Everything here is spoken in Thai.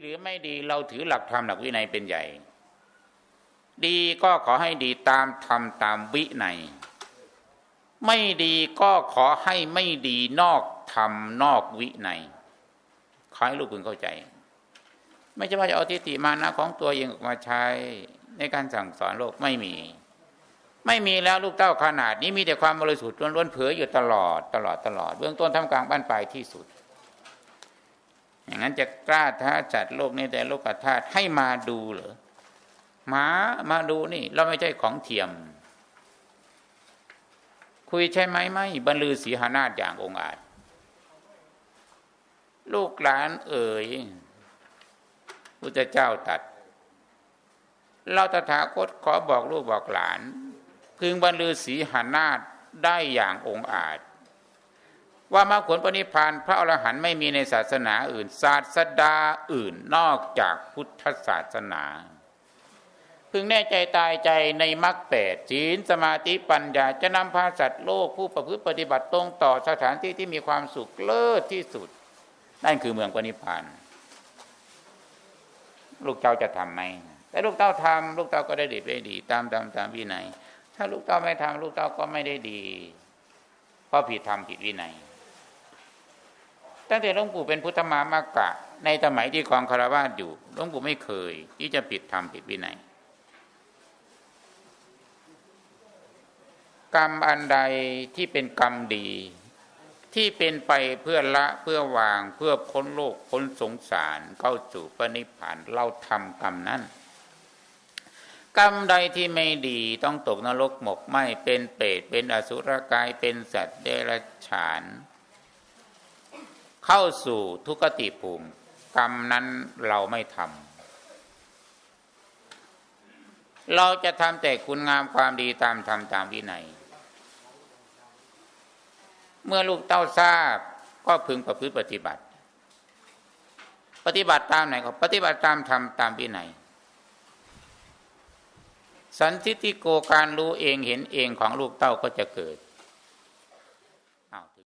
หรือไม่ดีเราถือหลักธรรมหลักวินัยเป็นใหญ่ ดีก็ขอให้ดีตามธรรมตามวินัย ไม่ดีก็ขอให้ไม่ดีนอกธรรมนอกวินัยขอให้ลูกพึงเข้าใจ ไม่ใช่ว่าจะเอาทิฏฐิมานะของตัวเองออกมาใช้ ในการสั่งสอนโลกไม่มี ไม่มีแล้วลูกเต้าขนาดนี้มีแต่ความบริสุทธิ์ล้วนๆเผยอยู่ตลอดตลอดตลอดเบื้องต้นทำกลางบ้านปลายที่สุด อย่างนั้นจะกล้าท้าจัดโลกนี้แต่โลกธาตุให้มาดูเหรอมามาดูนี่ เราไม่ใช่ของเทียม คุยใช่ไหมไม่บรรลือศีหานาฏอย่างองอาจ ลูกหลานเอ่ยพุทธเจ้าตัด เราตถาคตขอบอกลูกบอกหลาน พึงบรรลือศีหานาฏได้อย่างองอาจ ว่ามาผลปณิพานพระอรหันต์ไม่มีในศาสนาอื่น ศาสดาอื่นนอกจากพุทธศาสนา พึงแน่ใจตายใจในมรรคแปดศีลสมาธิปัญญาจะนำพาสัตว์โลกผู้ประพฤติปฏิบัติตรงต่อสถานที่ที่มีความสุขเลิศที่สุด นั่นคือเมืองปณิพานลูกเจ้าจะทำไหมแต่ลูกเต้าทำลูกเต้าก็ได้ดีได้ดี ตามตามตามวินัย ถ้าลูกเต้าไม่ทำลูกเต้าก็ไม่ได้ดี เพราะผิดธรรมผิดวินัย ตั้งแต่หลวงปู่เป็นพุทธมามากะ ในสมัยที่ครองคารวาสอยู่หลวงปู่ไม่เคย ที่จะผิดธรรมผิดวินัยกรรมอันใดที่เป็นกรรมดี ที่เป็นไปเพื่อละเพื่อวางเพื่อพ้นโลกพ้นสงสารเข้าสู่ปณิพพานเราทำกรรมนั้นกรรมใดที่ไม่ดีต้องตกนรกหมกไหมเป็นเปรตเป็นอสุรกายเป็นสัตว์เดรัจฉาน เข้าสู่ทุกติภูมิ กรรมนั้นเราไม่ทำเราจะทำแต่คุณงามความดีตามธรรมตามวินัย เมื่อลูกเต้าทราบก็พึงประพฤติปฏิบัติ ปฏิบัติตามไหนก็ปฏิบัติตามธรรมตามวินัยสันทิติโกการรู้เองเห็นเองของลูกเต้าก็จะเกิด